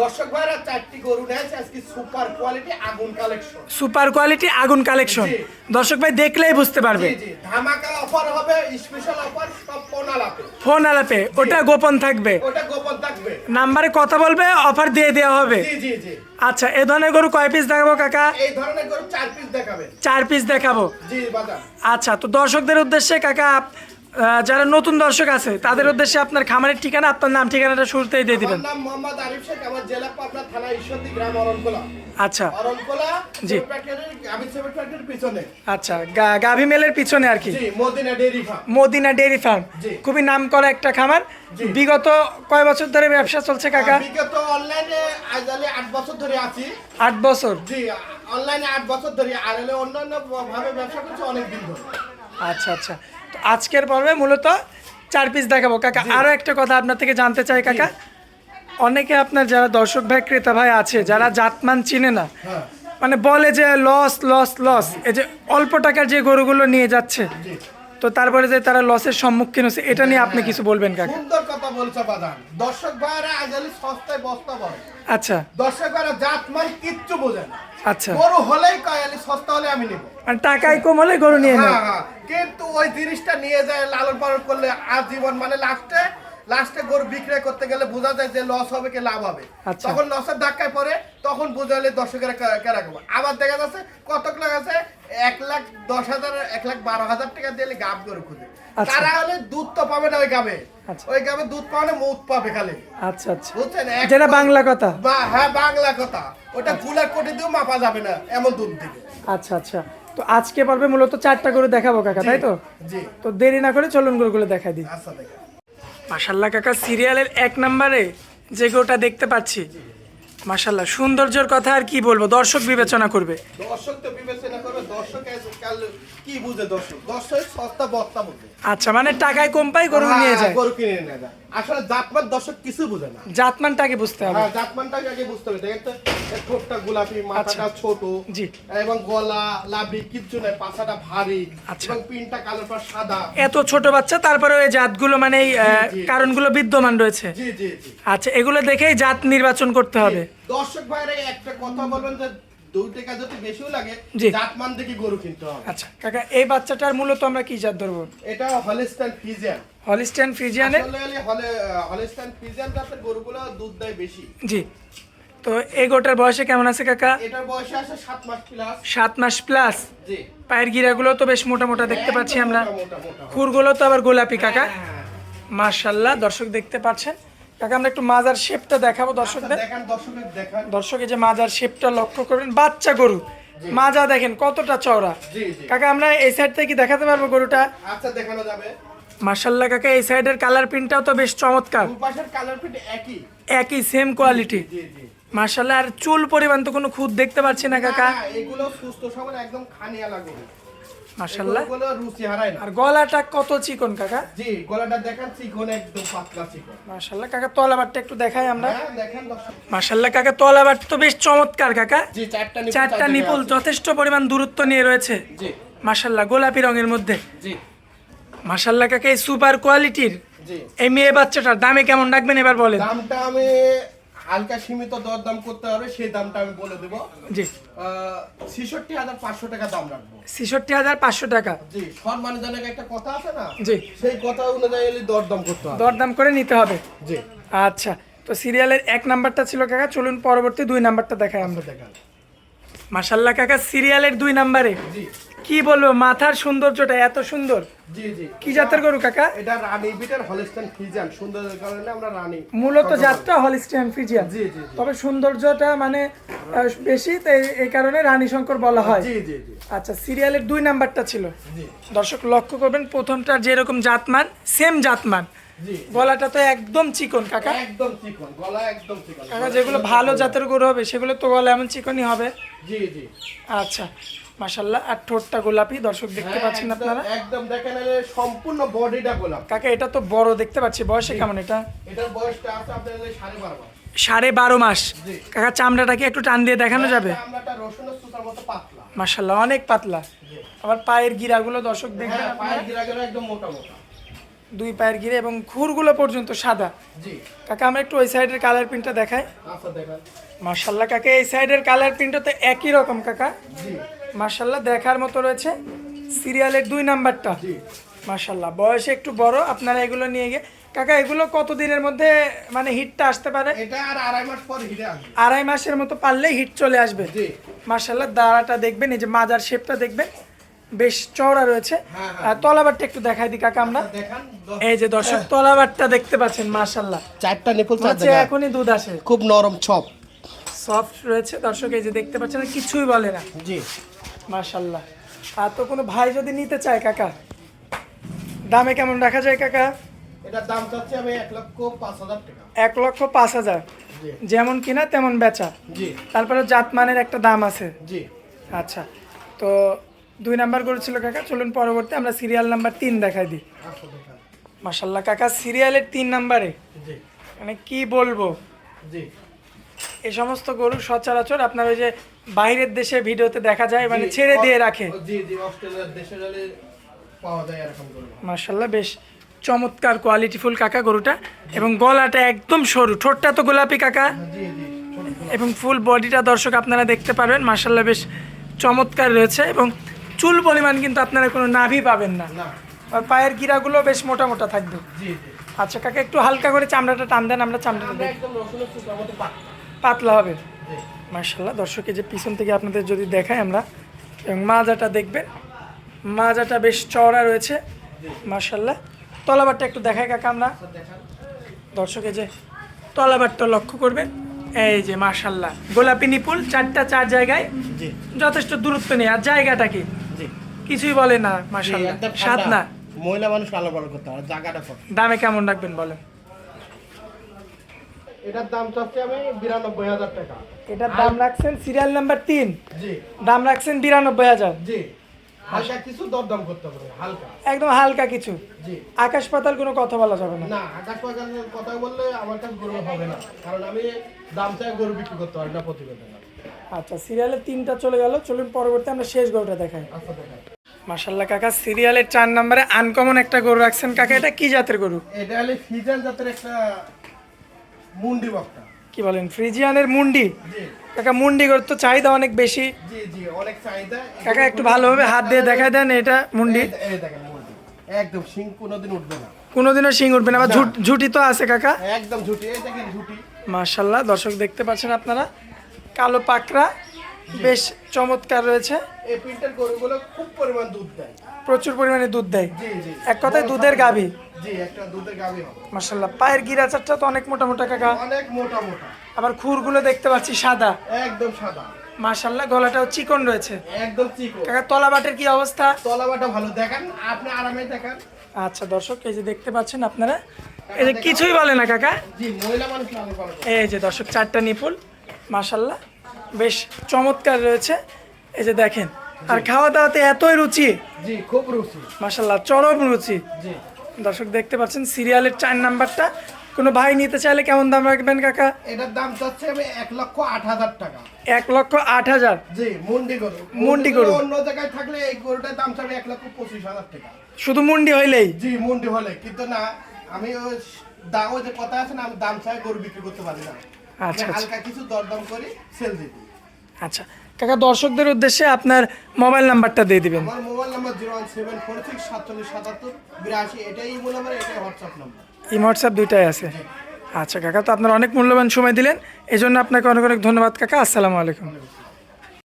দর্শক ভাইরা চারটি গরু নিয়েছে আজকে সুপার কোয়ালিটি আগুন কালেকশন। সুপার কোয়ালিটি আগুন কালেকশন। দর্শক ভাই দেখলেই বুঝতে পারবে। ধামাকা অফার হবে স্পেশাল অফার সব পোনালাপে ফোন আলাপে ওটা গোপন থাকবে। ওটা গোপন থাকবে। নাম্বারে কথা বলবে অফার দিয়ে দেওয়া হবে। জি জি জি। আচ্ছা এ ধরনের গরু কয় পিস দেখাবো কাকা? এই ধরনের গরু চার পিস দেখাবেন। চার পিস দেখাবো। জি বাজার আচ্ছা তো দর্শকদের উদ্দেশ্যে কাকা যারা নতুন দর্শক আছে তাদের উদ্দেশ্যে আপনার খামারের ঠিকানা আপনার নাম ঠিকানাটা শুরুতেই দিয়ে দিবেন। নাম মোহাম্মদ আরিফ শেখ আমার জেলা পাবনা থানা ঈশ্বরদী গ্রাম অরণকোলা। আচ্ছা। অরণকোলা জি। ফ্যাক্টরির পিছনে। আচ্ছা গাভী মেলের পিছনে আর কি? Madina dairy farm. Madina dairy farm. খুবই নাম করা একটা খামার। বিগত কয় বছর ধরে ব্যবসা চলছে কাকা? বিগত অনলাইনে বছর ধরে আছি। বছর? জি অনলাইনে বছর ধরে। আর অন্যান্য ভাবে ব্যবসা করছি অনেক দিন ধরে। আচ্ছা আচ্ছা। তো আজকের পর্বে মূলত চার পিস দেখাবো। কাকা আরও একটা কথা আপনার থেকে জানতে চাই কাকা। অনেকে আপনার যারা দর্শক ভাই ক্রেতা ভাই আছে যারা জাতমান চিনে না হ্যাঁ। মানে বলে যে লস লস লস এই যে অল্প টাকার যে গরুগুলো নিয়ে যাচ্ছে তো তারপরে যে তারা লসের সম্মুখীন হচ্ছে এটা নিয়ে আপনি কিছু বলবেন কাকা? সুন্দর কথা বলছে বাদান দর্শক ভাইরা আজ আলে সস্তায় বস্তা আচ্ছা। দর্শক ভাইরা জাত মান কিচ্ছু বোঝে না। আচ্ছা। গরু হলেই সস্তা হলে আমি নেব। মানে টাকায় কম হলে গরু নিয়ে নেয়। হ্যাঁ, হ্যাঁ। কিন্তু ওই জিনিসটা নিয়ে যায় লালন পালন করলে আজীবন মানে লাস্টে লাস্টে গরু বিক্রয় করতে গেলে বোঝা যায় যে লস হবে কি লাভ হবে। আচ্ছা। তখন লসের ধাক্কায় পড়ে তখন বোঝালে দর্শকেরা কেনা করব আবার দেখা যাচ্ছে কতক লোক আছে এক লাখ দশ হাজার এক লাখ বারো হাজার টাকা দিলে গাব গরু খুঁজে। আচ্ছা। তারা হলে দুধ তো পাবে না ওই গাবে। আচ্ছা। ওই গাবে দুধ পাবে না মুখ পাবে খালি। আচ্ছা আচ্ছা। বুঝছেন? যেটা বাংলা কথা। হ্যাঁ বাংলা কথা। ওটা গুলার কোটে দিয়েও মাপা যাবে না এমন দুধ দিবে আচ্ছা আচ্ছা। তো আজকে পর্বে মূলত চারটা গরু দেখাবো কাকা তাই তো? জি। তো দেরি না করে চলুন গরুগুলো দেখাই দিই। আচ্ছা দেখা। মাসাল্লাহ কাকা, সিরিয়ালের এক নম্বরে যে গোটা দেখতে পাচ্ছি। মাসাল্লাহ সৌন্দর্যের কথা আর কি বলব? দর্শক বিবেচনা করবে। দর্শক তো বিবেচনা করবে, দর্শক কি বুঝে দর্শক? দর্শক সস্তা বস্তা বুঝে। আচ্ছা মানে টাকায় কম পাই গরু নিয়ে যায়। হ্যাঁ, গরু কিনে নিয়ে যায় আসলে জাতমান দর্শক কিছু বুঝে না। জাতমানটাকে বুঝতে হবে। হ্যাঁ জাতমানটাকে আগে বুঝতে হবে। দেখেন তো ঠোঁটটা গোলাপি মাথাটা ছোট জি। এবং গলা লাভি কিচ্ছু নাই পাছাটা ভারী আচ্ছা। এবং পিনটা পর সাদা। এত ছোট বাচ্চা তারপরে ওই জাতগুলো মানে। কারণগুলো বিদ্যমান রয়েছে। জি জি জি। আচ্ছা এগুলো দেখেই জাত নির্বাচন করতে হবে। দর্শক ভাইরা একটা কথা বলবেন যে দুই টাকা যদি বেশিও লাগে জাতমান দেখে গরু কিনতে হবে। আচ্ছা কাকা এই বাচ্চাটার মূলত আমরা কি জাত ধরবো? এটা ফিজিয়ান জাতের গরুগুলো দুধ দেয় বেশি। জি। তো এই গোটার বয়সে কেমন আছে কাকা? এটার বয়সে আছে সাত মাস প্লাস সাত মাস প্লাস জি। পায়ের গিরাগুলো তো বেশ মোটা মোটা দেখতে পাচ্ছি আমরা। খুরগুলো তো আবার গোলাপি কাকা। হ্যাঁ। মার্শাল্লাহ দর্শক দেখতে পাচ্ছেন। কাকা আমরা একটু মাজার শেপটা দেখাবো আচ্ছা, দর্শকদের দর্শক এই যে মাজার শেপটা লক্ষ্য করবেন বাচ্চা গরু। মাজা দেখেন কতটা চওড়া। কাকা আমরা এই সাইড থেকে কি দেখাতে পারব গরুটা? আচ্ছা দেখানো যাবে। মার্শাল্লাহ কাকা এই সাইডের কালার প্রিন্টটাও তো বেশ চমৎকার। দুপাশের কালার প্রিন্ট একই। একই সেম কোয়ালিটি মার্শাল্লাহ আর চুল পরিমাণ তো কোনো খুদ দেখতে পাচ্ছি না কাকা। এগুলো সুস্থ সবল একদম খানিয়ালা গরু। মার্শাল্লাহ এগুলো রুচি হারায় না। আর গলাটা কত চিকন কাকা? জি গলাটা দেখান চিকন একদম পাতলা চিকন। মার্শাল্লাহ কাকা তলাবারটা একটু দেখাই আমরা। হ্যাঁ দেখেন মার্শাল্লাহ কাকা তলাবার তো বেশ চমৎকার কাকা। জি চারটা নিপুল চারটা চার নিপুল যথেষ্ট পরিমাণ দূরত্ব নিয়ে রয়েছে। জি। মার্শাল্লাহ গোলাপি রঙের মধ্যে। জি। মার্শাল্লাহ কাকা এই সুপার কোয়ালিটির জি। এই মেয়ে বাচ্চাটার দামে কেমন রাখবেন এবার বলেন? দামটা আমি হালকা সীমিত দরদাম করতে হবে সেই দামটা আমি বলে দেবো। জি। ছিষট্টি হাজার পাঁচশো টাকা দাম রাখব। ছেষট্টি হাজার পাঁচশো টাকা। জি সম্মানজনক একটা কথা আছে না? জি। সেই কথা অনুযায়ী দরদাম করতে হবে। দরদাম করে নিতে হবে। জি। আচ্ছা তো সিরিয়ালের এক নাম্বারটা ছিল কাকা চলুন পরবর্তী দুই নাম্বারটা দেখাই আমরা। দেখান। মার্শাল্লাহ কাকা সিরিয়ালের দুই নাম্বারে। জি। কি বলব মাথার সৌন্দর্যটা এত সুন্দর। জি জি। কি জাতের গরু কাকা? এটা রানী বিটের ফিজান সুন্দরের কারণে আমরা রানী। মূলত জাতটা হলিস্টিয়ান ফ্রিজিয়ান জি তবে সৌন্দর্যটা মানে বেশি তাই এই কারণে রানী শঙ্কর বলা হয়। জি জি জি। আচ্ছা সিরিয়ালের দুই নাম্বারটা ছিল। দর্শক লক্ষ্য করবেন প্রথমটা যেরকম জাতমান সেম জাতমান। গলাটা তো একদম চিকন কাকা। একদম চিকন গলা একদম চিকন। কাকা যেগুলো ভালো জাতের গরু হবে সেগুলো তো গলা এমন চিকনই হবে। জি জি। আচ্ছা মাশাল্লাহ আর ঠোঁটটা গোলাপি দর্শক দেখতে হ্যাঁ, পাচ্ছেন আপনারা? একদম দেখেন এর সম্পূর্ণ বডিটা গোলাপ। কাকা এটা তো বড় দেখতে পাচ্ছি বয়সে কেমন এটা? এটার বয়সটা আছে আপনাদের সাড়ে বারো মাস। সাড়ে বারো মাস। কাকা চামড়াটাকে একটু টান দিয়ে দেখানো যাবে? মতো পাতলা। মাশাল্লাহ অনেক পাতলা। আবার পায়ের গিরাগুলো দর্শক দেখবেন হ্যাঁ পায়ের গিরাগের একদম মোটা মোটা। দুই পায়ের গিরে এবং খুরগুলো পর্যন্ত সাদা। কাকা আমরা একটু ওই সাইডের কালার প্রিন্টটা দেখাই। আচ্ছা মার্শাল্লাহ কাকা এই সাইডের কালার প্রিন্টও তো একই রকম কাকা। মার্শাল্লাহ দেখার মতো রয়েছে সিরিয়ালের দুই নাম্বারটা। মার্শাল্লাহ বয়সে একটু বড় আপনারা এগুলো নিয়ে গিয়ে কাকা এগুলো কতদিনের মধ্যে মানে হিটটা আসতে পারে? এটা আর আড়াই মাস পর হিরে আসবে। আড়াই মাসের মতো পারলেই হিট চলে আসবে। জি। মার্শাল্লাহ দাঁড়াটা দেখবেন এই যে মাজার শেপটা দেখবেন। বেশ চওড়া রয়েছে। হ্যাঁ, হ্যাঁ। আর তলাবারটা একটু দেখাই দিই কাকা আমরা। এই যে দর্শক তলাবারটা দেখতে পাচ্ছেন মার্শাল্লাহ চারটা নিপুল হচ্ছে এখনই দুধ আসে। খুব নরম ছপ সফট রয়েছে দর্শক এই যে দেখতে পাচ্ছেন কিছুই বলে না। জি। মার্শাল্লাহ আর তো কোনো ভাই যদি নিতে চায় কাকা? দামে কেমন রাখা যায় কাকা? এটার দাম চাচ্ছি আমি এক লক্ষ পাঁচ হাজার টাকা। এক লক্ষ পাঁচ হাজার। জি। যেমন কিনা তেমন বেচা। জি। তারপরে জাতমানের একটা দাম আছে। জি। আচ্ছা তো দুই নাম্বার করেছিল কাকা চলুন পরবর্তী আমরা সিরিয়াল নাম্বার তিন দেখাই দিই। মাসাল্লাহ কাকা সিরিয়ালের তিন নাম্বারে? মানে কি বলব? এই সমস্ত গরু সচরাচর আপনার ওই যে বাইরের দেশে ভিডিওতে দেখা যায় মানে ছেড়ে দিয়ে রাখে। গরু। মার্শাল্লাহ বেশ চমৎকার কোয়ালিটিফুল কাকা গরুটা এবং গলাটা একদম সরু ঠোঁটটা তো গোলাপি কাকা। ছোট। এবং ফুল বডিটা দর্শক আপনারা দেখতে পারবেন মার্শাল্লাহ বেশ চমৎকার রয়েছে এবং চুল পরিমাণ কিন্তু আপনারা কোনো নাভি পাবেন না। আর পায়ের গিরাগুলো বেশ মোটা মোটা থাকবে। আচ্ছা কাকা একটু হালকা করে চামড়াটা টান দেন আমরা চামড়াটা পাতলা। হবে। মার্শাল্লাহ দর্শকের যে পিছন থেকে আপনাদের যদি দেখাই আমরা এবং মাজাটা দেখবেন মাজাটা বেশ চওড়া রয়েছে। মার্শাল্লাহ তলাবারটা একটু দেখাই কাকা আমরা। আচ্ছা দেখান। দর্শকে যে তলাবারটা লক্ষ্য করবেন এই যে মার্শাল্লাহ গোলাপি নিপুল চারটা চার জায়গায় যথেষ্ট দূরত্ব নেই। আর জায়গাটা কি? কিছুই বলে না একদম সাত না। মহিলা মানুষ আলো বড় করতে হয় জায়গাটা কত দামে কেমন রাখবেন বলেন? এটার দাম চাচ্ছি আমি বিরানব্বই হাজার টাকা। এটার দাম রাখছেন সিরিয়াল নাম্বার তিন? জি। দাম রাখছেন বিরানব্বই হাজার? জি। হালকা কিছু দরদাম করতে হবে হালকা। একদম হালকা কিছু? জি। আকাশ পাতাল কোনো কথা বলা যাবে না? না আকাশ পাকাশের কথা বললে আমার কাছে গরু হবে না। কারণ আমি দাম চাই গরু বিক্রি করতে পারি না প্রতিবেদন। আচ্ছা সিরিয়ালের তিনটা চলে গেল চলুন পরবর্তী আমরা শেষ গরুটা দেখাই। আচ্ছা দেখেন মার্শাল্লাহ কাকা সিরিয়ালের চার নম্বরে আনকমন একটা গরু রাখছেন। কাকা এটা কি জাতের গরু? এটা হলে ফিজান জাতের একটা মুন্ডি বক্তা। কি বলেন ফ্রিজিয়ানের মুন্ডি? কাকা মুন্ডি গরুর তো চাহিদা অনেক বেশি। জি জি অনেক চাহিদা। কাকা একটু ভালোভাবে হাত দিয়ে দেখাই দেন এটা মুন্ডি। এই- দেখেন মুন্ডি। একদম সিং কোনোদিন উঠবে না। কোনোদিনও শিং উঠবে না বা ঝুটি তো আছে কাকা। একদম ঝুটি এই দেখেন ঝুটি। মার্শাল্লাহ দর্শক দেখতে পাচ্ছেন আপনারা। কালো পাকড়া বেশ চমৎকার রয়েছে। এই প্রিন্টের গরুগুলো খুব পরিমাণ দুধ দেয়। প্রচুর পরিমাণে দুধ দেয়। জি জি। এক কথায় দুধের গাভী। জি একটা দুধের গাভী হবে। মার্শাল্লাহ পায়ের গিরাচারটা তো অনেক মোটা মোটা কাকা। অনেক মোটা মোটা। আবার খুরগুলো দেখতে পাচ্ছি সাদা। একদম সাদা। মার্শাল্লাহ গলাটাও চিকন রয়েছে। একদম চিকো কাকা তলাবাটের কি অবস্থা? তলাবাটা ভালো। দেখেন আপনি আরামে দেখেন। আচ্ছা দর্শক এই যে দেখতে পাচ্ছেন আপনারা এই যে কিছুই বলে না কাকা। জি মহিলা মানুষ। এই যে দর্শক চারটা নিপুল মার্শাল্লাহ বেশ চমৎকার রয়েছে। এই যে দেখেন আর খাওয়া দাওয়াতে এতই রুচি? জি খুব রুচি। মার্শাল্লাহ চরম রুচি। জি। দর্শক দেখতে পাচ্ছেন সিরিয়ালের চার নাম্বারটা। কোনো ভাই নিতে চাইলে কেমন দাম রাখবেন কাকা? এটার দাম চাচ্ছে আমি এক লক্ষ আট হাজার টাকা। এক লক্ষ আট হাজার? জি মুন্ডি গরু। মুন্ডি গরু। অন্য জায়গায় থাকলে এই গরুটার দাম চাবে এক লক্ষ পঁচিশ হাজার টাকা। শুধু মুন্ডি হইলেই? জি মুন্ডি হলে। কিন্তু না আমি ওই দাম ওই যে কথা আছে না আমি দাম চাই গরু বিক্রি করতে পারি না। আচ্ছা, আচ্ছা। হালকা কিছু দরদাম করে সেল দিই। আচ্ছা। কাকা দর্শকদের উদ্দেশ্যে আপনার মোবাইল নাম্বারটা দিয়ে দিবেন। আমার mobile number zero one seven four six সাতচল্লিশ সাতাত্তর বিরাশি এটাই ইমো নাম্বার এটাই হোয়াটসঅ্যাপ নাম্বার হোয়াটসঅ্যাপ দুইটাই আছে? আচ্ছা কাকা তো আপনার অনেক মূল্যবান সময় দিলেন। এজন্য জন্য আপনাকে অনেক অনেক ধন্যবাদ কাকা। আসসালামু আলাইকুম।